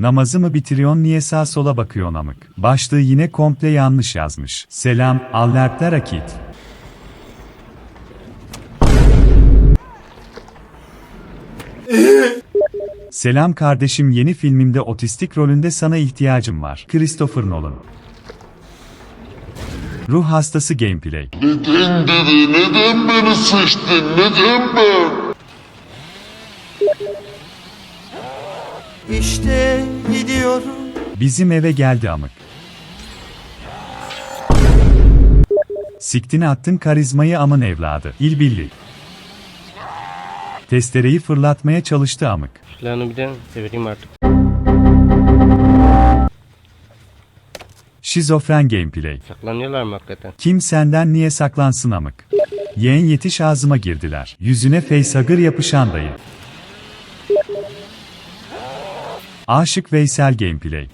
Namazı mı bitiriyorsun niye sağ sola bakıyorsun amık? Başlığı yine komple yanlış yazmış. Selam, Allertler Akit. Selam kardeşim yeni filmimde otistik rolünde sana ihtiyacım var. Christopher Nolan. Ruh hastası gameplay. Neden dedi? Neden beni seçtin? Neden ben? İşte gidiyorum. Bizim eve geldi amık. Siktini attın karizmayı amın evladı. İlbilli. Testereyi fırlatmaya çalıştı amık. Silahını bir de çevireyim artık. Şizofren gameplay. Saklanıyorlar mı hakikaten? Kim senden niye saklansın amık? Yeğen yetiş ağzıma girdiler. Yüzüne facehugger yapışan dayı. Aşık Veysel gameplay.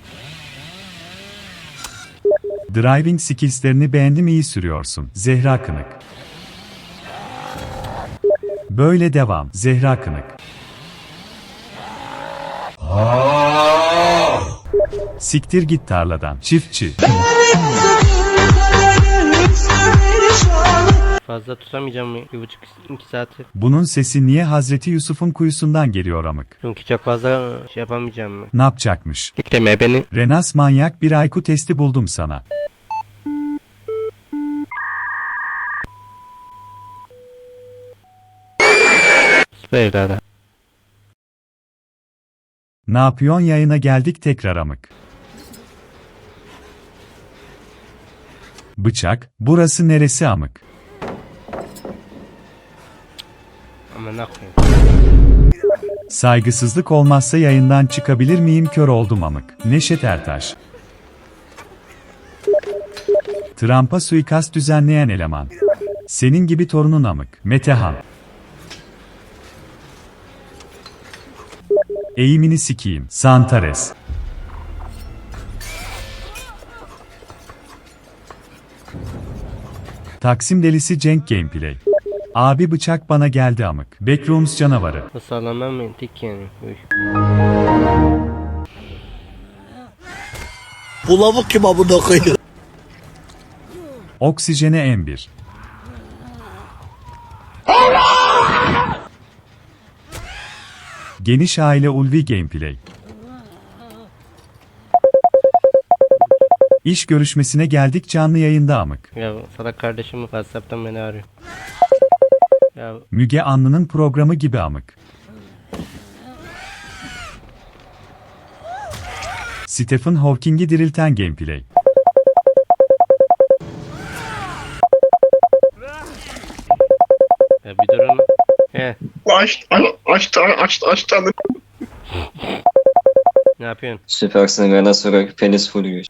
Driving skillslerini beğendim iyi sürüyorsun. Zehra Kınık. Böyle devam. Zehra Kınık. Siktir git tarladan. Çiftçi. Fazla tutamayacağım? Bir buçuk iki saati. Bunun sesi niye Hazreti Yusuf'un kuyusundan geliyor amık? Çünkü çok fazla şey yapamayacağım mı? Ne yapacakmış? Kitleme beni. Renas manyak bir ayku testi buldum sana. Süper evladı. Ne yapıyorsun yayına geldik tekrar amık. Bıçak, burası neresi amık? Ama ne koyayım? Saygısızlık olmazsa yayından çıkabilir miyim kör oldum amık. Neşet Ertaş. Trump'a suikast düzenleyen eleman. Senin gibi torunun amık. Metehan. Eğimini sikiyim. Santares. Taksim delisi Cenk Gameplay. Abi bıçak bana geldi amık. Backrooms canavarı. Alandan mı? Tek yani. Bu lavuk kim amına koyuyor? Oksijene M1. Geniş aile ulvi gameplay. İş görüşmesine geldik canlı yayında amık. Ya salak kardeşim WhatsApp'tan beni arıyor. Ya Müge Anlı'nın programı gibi amık. Stephen Hawking'i dirilten gameplay. ya bir durun. He Aç, aç, aç, aç, aç, ne yapıyorsun? Süpersin Renas olarak penis full.